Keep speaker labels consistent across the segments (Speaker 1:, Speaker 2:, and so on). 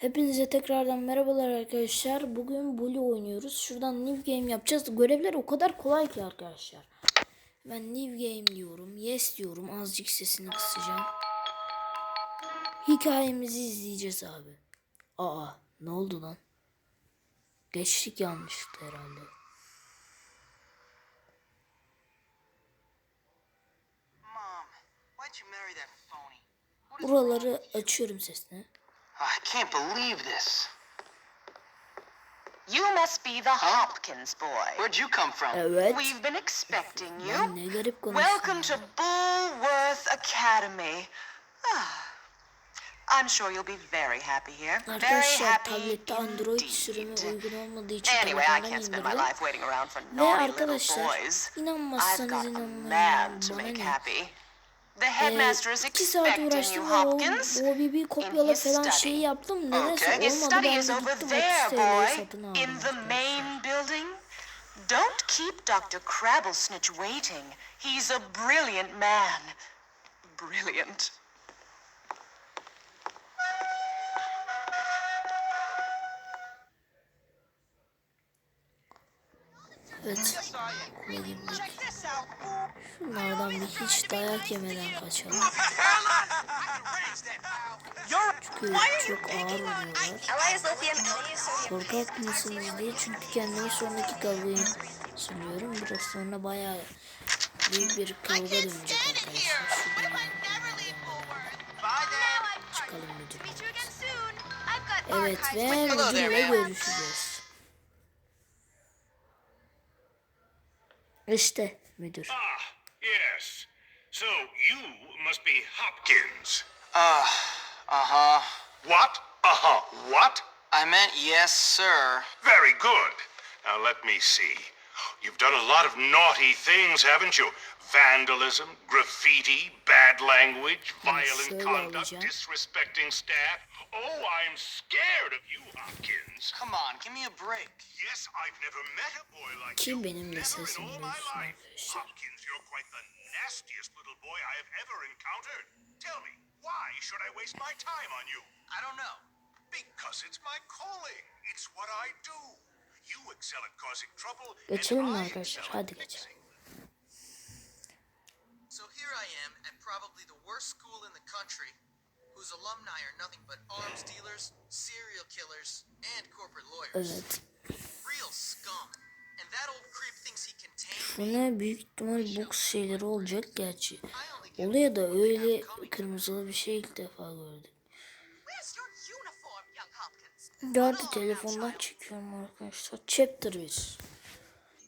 Speaker 1: Hepinize tekrardan merhabalar arkadaşlar. Bugün Bully oynuyoruz. Şuradan New Game yapacağız. Görevler o kadar kolay ki arkadaşlar. Ben New Game diyorum. Yes diyorum. Azıcık sesini kısacağım. Hikayemizi izleyeceğiz abi. Aa ne oldu lan? Geçtik yanlıştı herhalde. Buraları açıyorum sesini.
Speaker 2: I can't believe this.
Speaker 3: You must be the Hopkins boy.
Speaker 2: Where'd you come from?
Speaker 1: Evet.
Speaker 3: We've been expecting you.
Speaker 1: Ne garip.
Speaker 3: Welcome to. Bullworth Academy. Ah, I'm sure you'll be very happy here. Very happy
Speaker 1: tablette Android
Speaker 3: indeed.
Speaker 1: sürümü uygun olmadığı için
Speaker 3: Anyway, I can't spend my life waiting around for
Speaker 1: Ve
Speaker 3: naughty little boys. I've
Speaker 1: inanmazsanız
Speaker 3: got a
Speaker 1: inanmayın
Speaker 3: man to
Speaker 1: bana
Speaker 3: make
Speaker 1: ne. 2 saat uğraştım ve o, o kopyala falan şey yaptım. Neresi
Speaker 2: okay.
Speaker 1: olmadı ben de gittim 30 satın aldım.
Speaker 3: Don't keep Dr. Crabblesnitch waiting. He's a brilliant man. Brilliant.
Speaker 1: Evet. okula girdik. Şunlardan bir hiç dayak yemeden kaçalım. Çünkü çok ağır oluyorlar. Korkak mısınız diye çünkü kendimi sonraki kavgayı sunuyorum. Biraz sonra bayağı büyük bir kavga dönecek arkadaşlar. Çıkalım müdürüm. Evet ve müdürle görüşeceğiz. İşte müdür.
Speaker 4: Ah, yes. So you must be Hopkins.
Speaker 2: Uh, uh-huh.
Speaker 4: What? Huh. What?
Speaker 2: I meant yes, sir.
Speaker 4: Very good. Now let me see. You've done a lot of naughty things, haven't you? Vandalism, graffiti, bad language, violent
Speaker 1: şöyle
Speaker 4: conduct,
Speaker 1: alacağım.
Speaker 4: disrespecting staff. Oh, I'm scared of you, Hopkins.
Speaker 2: Come on, give me a break.
Speaker 4: Yes, I've never met a boy like
Speaker 1: Ki
Speaker 4: you.
Speaker 1: benim
Speaker 4: Never in all my life.
Speaker 1: arkadaşlar.
Speaker 4: Hopkins, you're quite the nastiest little boy I have ever encountered. Tell me, why should I waste my time on you?
Speaker 2: I don't know.
Speaker 4: Because it's my calling. It's what I do. You excel at causing trouble.
Speaker 1: Geçelim mi
Speaker 4: and I
Speaker 1: arkadaşlar?
Speaker 4: excel at
Speaker 1: Hadi
Speaker 4: fixing.
Speaker 5: So here I am at probably the worst school in the country, whose alumni are nothing but arms dealers, serial killers, and corporate lawyers.
Speaker 1: Evet.
Speaker 5: Real scum. And that old creep thinks he can tame
Speaker 1: ne büyük ihtimal boks şeyleri olacak gerçi. Oluyor da öyle kırmızılı bir şey ilk defa gördüm. Dördü telefondan çekiyorum arkadaşlar. Chapter 1.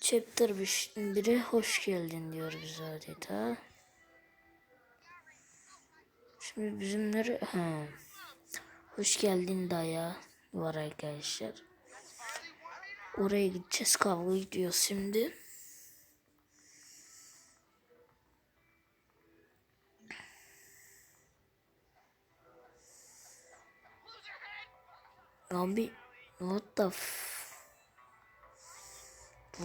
Speaker 1: Chapter 1'e hoş geldin diyor bize adeta. Şimdi bizimleri... Ha. Hoş geldin daya var arkadaşlar. Oraya gideceğiz kavga gidiyor şimdi. Abi what the f-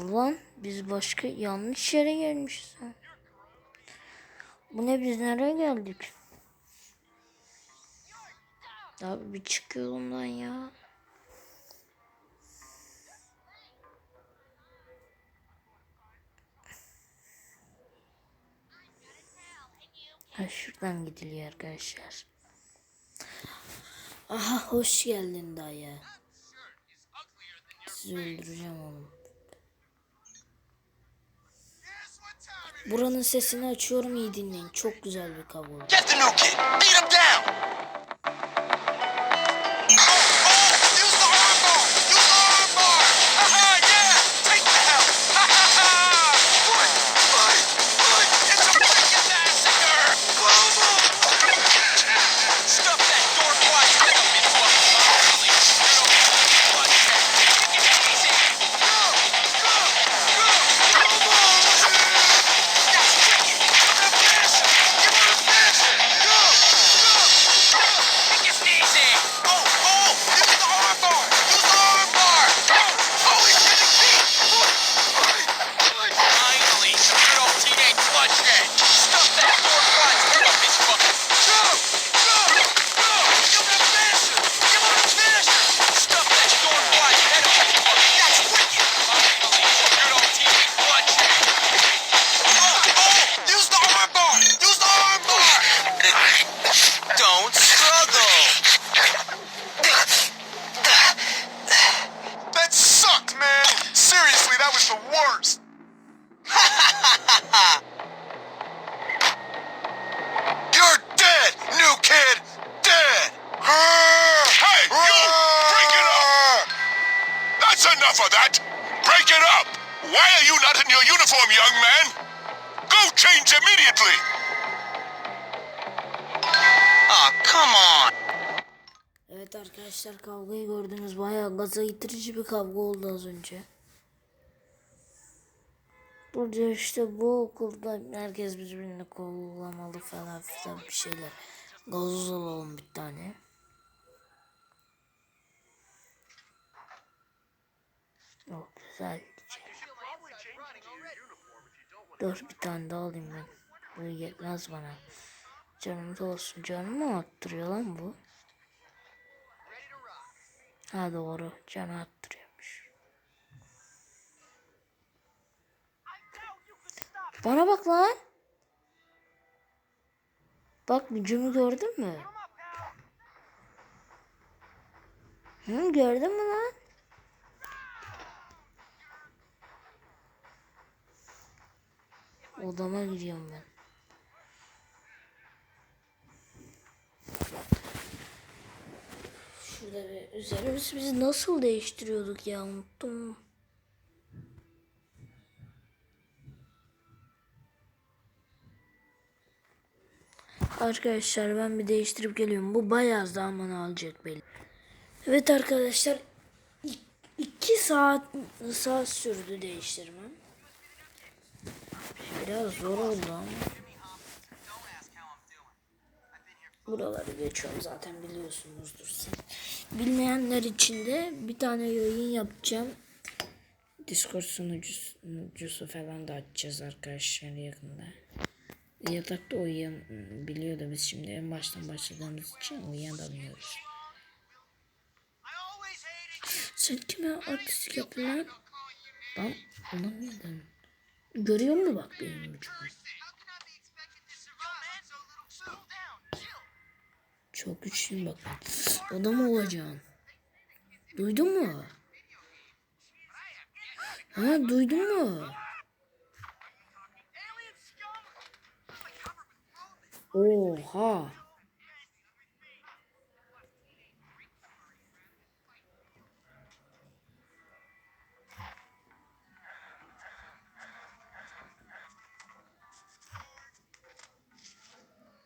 Speaker 1: Ulan biz başka yanlış yere gelmişiz. Bu ne biz nereye geldik? Abi bir çık yolumdan ya. Ha şuradan gidiliyor arkadaşlar. Aha hoş geldin dayı. Sizi öldüreceğim oğlum. Buranın sesini açıyorum iyi dinleyin. Çok güzel bir oldu.
Speaker 2: Get the new kid. Beat him down.
Speaker 4: Of that. Break it up. Why are you not in your uniform, young man? Go change immediately.
Speaker 5: Oh, come on.
Speaker 1: Evet arkadaşlar kavgayı gördünüz. Bayağı gaza getirici bir kavga oldu az önce. Burada işte bu okulda herkes birbirini kollamalı falan filan bir şeyler. Gazoz alalım bir tane. Güzel. Dur bir tane daha alayım ben. Bu yetmez bana. Canım da olsun. Canımı mı attırıyor lan bu? Ha doğru. Canı attırıyormuş. Bana bak lan. Bak gücümü gördün mü? Hı, gördün mü lan? Odama gidiyorum ben. Şurada bir üzerimizi biz nasıl değiştiriyorduk ya unuttum. Arkadaşlar ben bir değiştirip geliyorum. Bu bayağı zaman alacak belli. Evet arkadaşlar 2 saat saat sürdü değiştirmem. Biraz zor oldu ama. Buraları geçiyorum zaten biliyorsunuzdur siz. Bilmeyenler için de bir tane yayın yapacağım. Discord sunucusu falan da açacağız arkadaşlar yakında. Yatakta uyuyan biliyor da biz şimdi en baştan başladığımız için uyuyamıyoruz. Sen kime artistik yaptın? Ben anlamıyorum. Görüyor musun bak benim gücümü? Çok güçlüyüm bak. Adam olacaksın. Duydun mu? Ha duydun mu? Oha.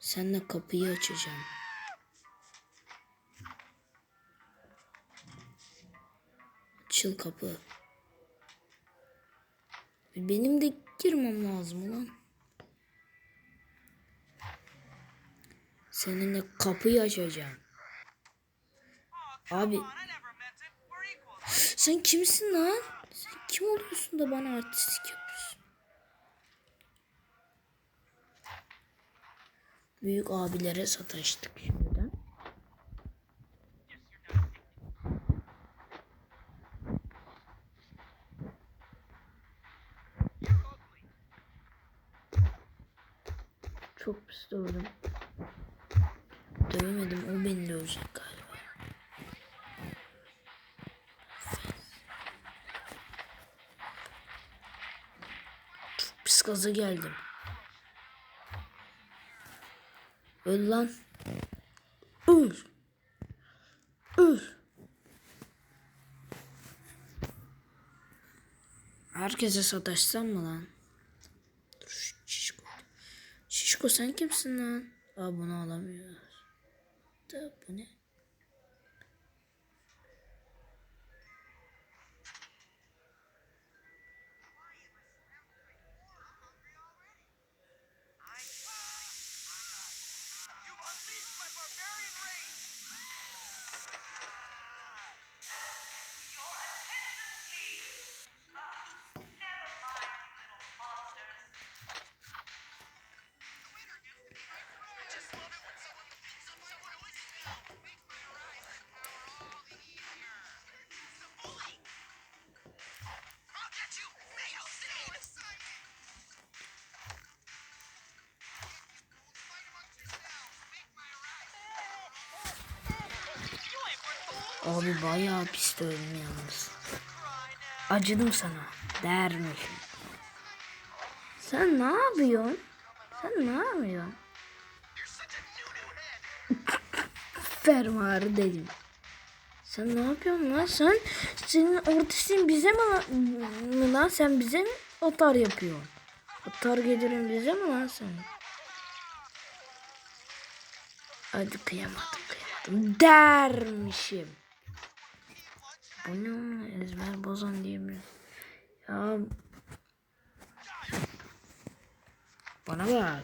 Speaker 1: Senle kapıyı açacağım. Açıl kapı. Benim de girmem lazım ulan. Seninle kapıyı açacağım. Abi. Sen kimsin lan? Sen kim oluyorsun da bana artistik yapıyorsun? Büyük abilere sataştık şimdiden. Çok pis dövdüm. Dövemedim o beni dövecek galiba. Çok pis gaza geldim. Öl lan. Öl. Öl. Herkese sataşsam mı lan? Dur şişko. Şişko sen kimsin lan? Aa bunu alamıyoruz. Da bu ne? Abi bayağı pis dövdüm yalnız. Acıdım sana. Dermiş. Sen ne yapıyorsun? Sen ne yapıyorsun? Fermuarı dedim. Sen ne yapıyorsun lan sen? Senin artistin bize mi lan, lan? Sen bize mi atar yapıyorsun? Atar gelirin bize mi lan sen? Hadi kıyamadım kıyamadım dermişim. Bu ne ezber bozan diye mi? Ya bana bak.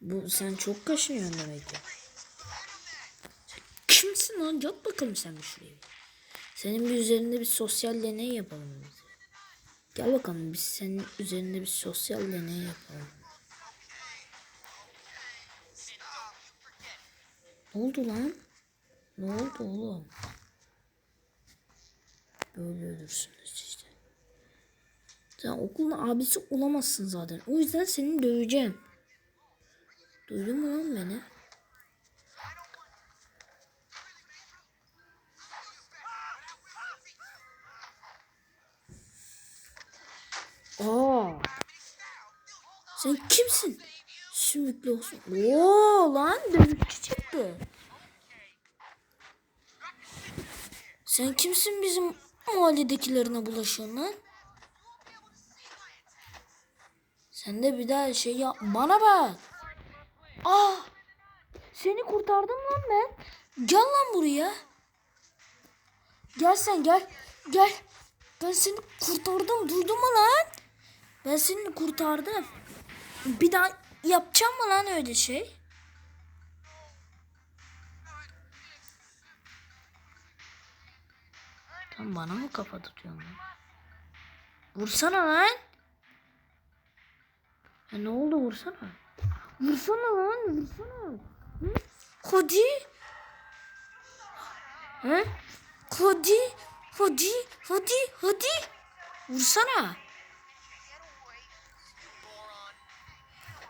Speaker 1: Bu sen çok kaşınıyorsun demek ki. Kimsin lan? Yat bakalım sen bir şuraya. Senin bir üzerinde bir sosyal deney yapalım biz. Gel bakalım biz senin üzerinde bir sosyal deney yapalım. Ne oldu lan? Ne oldu oğlum? Böyle ölürsünüz işte. Sen okulun abisi olamazsın zaten. O yüzden seni döveceğim. Duydun mu lan beni? Aa. Sen kimsin? Sümüklü olsun. Oo lan dövüşçü çıktı. Sen kimsin bizim mahalledekilerine bulaşıyorsun lan? Sen de bir daha şey yap. Bana bak. Aa. Seni kurtardım lan ben. Gel lan buraya. Gel sen gel. Gel. Ben seni kurtardım. Duydun mu lan? Ben seni kurtardım. Bir daha yapacağım mı lan öyle şey? Tam bana mı kafa tutuyorsun lan? Vursana lan. Ya ne oldu vursana. Vursana lan vursana. Hı? Hadi. Hı? Hadi. Hadi. Hadi. Hadi. Vursana.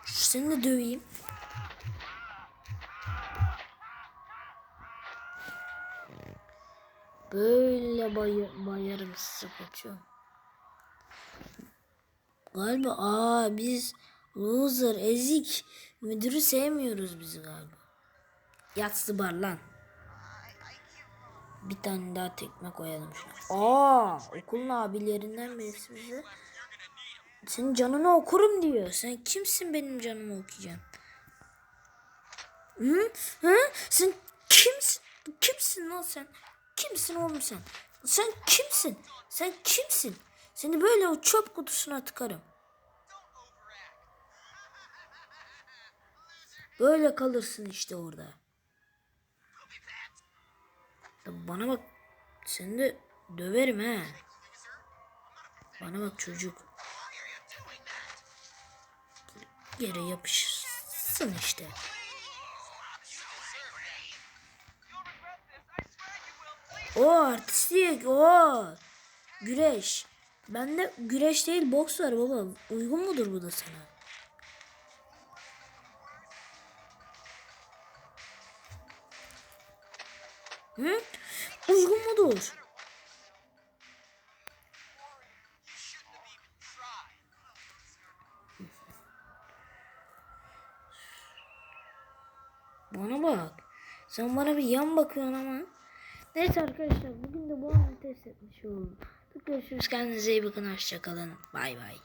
Speaker 1: Seni de döveyim. Böyle bay bayarım size kaçıyorum. Galiba aa biz loser, ezik, müdürü sevmiyoruz biz galiba. Yatsı bar lan. Bir tane daha tekme koyalım şuna. Aa okulun abilerinden birisi bize senin canını okurum diyor. Sen kimsin benim canımı okuyacaksın? Hı? Hı? Sen kimsin? Kimsin lan sen? Kimsin oğlum sen? Sen kimsin? Sen kimsin? Seni böyle o çöp kutusuna tıkarım. Böyle kalırsın işte orada. Bana bak. Seni de döverim he. Bana bak çocuk. Yere yapışırsın işte. O artistlik o. Güreş. Bende güreş değil boks var baba. Uygun mudur bu da sana? Hı? Uygun mudur? Bana bak. Sen bana bir yan bakıyorsun ama. Neyse arkadaşlar bugün de bu anı test etmiş oldum. Görüşürüz kendinize iyi bakın hoşçakalın. Bay bay.